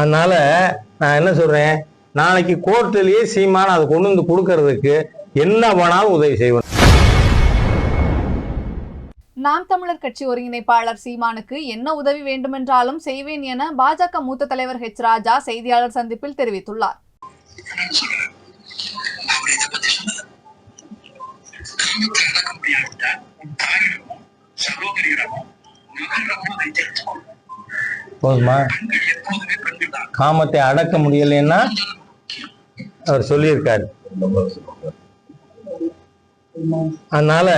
அதனால நான் என்ன சொல்றேன்? நாளைக்கு கோர்ட்டிலேயே சீமான் அதை கொண்டு வந்து கொடுக்கறதுக்கு என்ன வேணாலும் உதவி செய்வேன். நாம் தமிழர் கட்சி ஒருங்கிணைப்பாளர் சீமானுக்கு என்ன உதவி வேண்டுமென்றாலும் செய்வேன் என பாஜக மூத்த தலைவர் ஹெச் ராஜா செய்தியாளர் சந்திப்பில் தெரிவித்துள்ளார். போதுமா? காமத்தை அடக்க முடியலைன்னா அவர் சொல்லியிருக்காரு. அதனால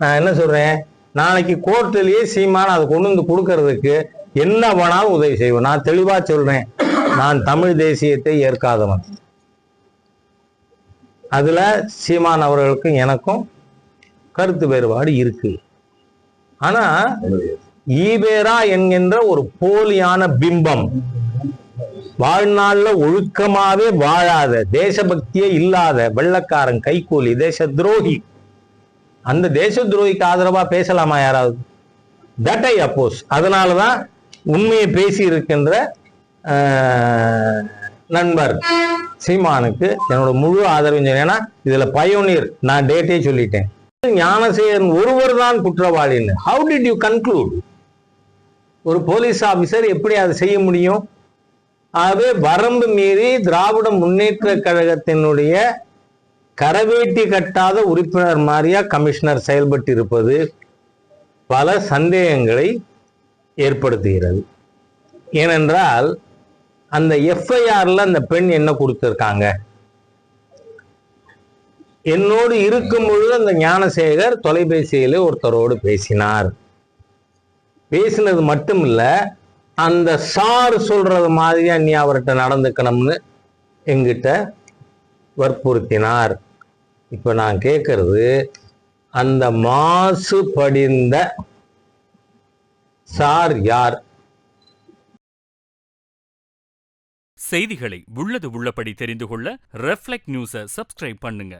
நான் என்ன சொல்றேன்? நாளைக்கு கோர்ட்டிலேயே சீமான் அதை கொண்டு வந்து கொடுக்கறதுக்கு என்ன வேணாலும் உதவி செய்வோம். நான் தெளிவா சொல்றேன். நான் தமிழ் தேசியத்தை ஏற்காதவன். அதுல சீமான் அவர்களுக்கும் எனக்கும் கருத்து வேறுபாடு இருக்கு. ஆனா ஈபேரா என்கின்ற ஒரு போலியான பிம்பம் வாழ்நாளில் ஒழுக்கமாவே வாழாத தேசபக்தியே இல்லாத வெள்ளக்காரன் கைக்கூலி தேச துரோகி அந்த தேச துரோகிக்கு ஆதரவா பேசலாமா யாராவது? தட் ஐ அப்போஸ் அதனாலதான் உண்மையை பேசி இருக்கின்ற நண்பர் சீமானுக்கு என்னோட முழு ஆதரவு ஏன்னா இதுல பயோனியர் நான் டேட்டே சொல்லிட்டேன். ஞானசேகரன் ஒருவர் தான் குற்றவாளின்னு. ஹவு டிட் யூ கன்க்ளூட் ஒரு போலீஸ் ஆபீசர் எப்படி அதை செய்ய முடியும்? ஆகவே வரம்பு மீறி திராவிட முன்னேற்ற கழகத்தினுடைய கரவேட்டி கட்டாத உறுப்பினர் மாதிரியா கமிஷனர் செயல்பட்டு இருப்பது பல சந்தேகங்களை ஏற்படுத்துகிறது. ஏனென்றால் அந்த எஃப்ஐஆர்ல அந்த பெண் என்ன கொடுத்துருக்காங்க? என்னோடு இருக்கும் பொழுது அந்த ஞானசேகர் தொலைபேசியிலே ஒருத்தரோடு பேசினார். பேசினது மட்டும் இல்லை அந்த சார் சொல்றது மாதிரியா நீ அவர்கிட்ட நடந்துக்கணும்னு எங்கிட்ட வற்புறுத்தினார். இப்ப நான் கேட்கறது அந்த மாசு படிந்த சார் யார்? செய்திகளை உள்ளது உள்ளபடி தெரிந்து கொள்ள ரெஃப்ளெக்ட் நியூஸை சப்ஸ்கிரைப் பண்ணுங்க.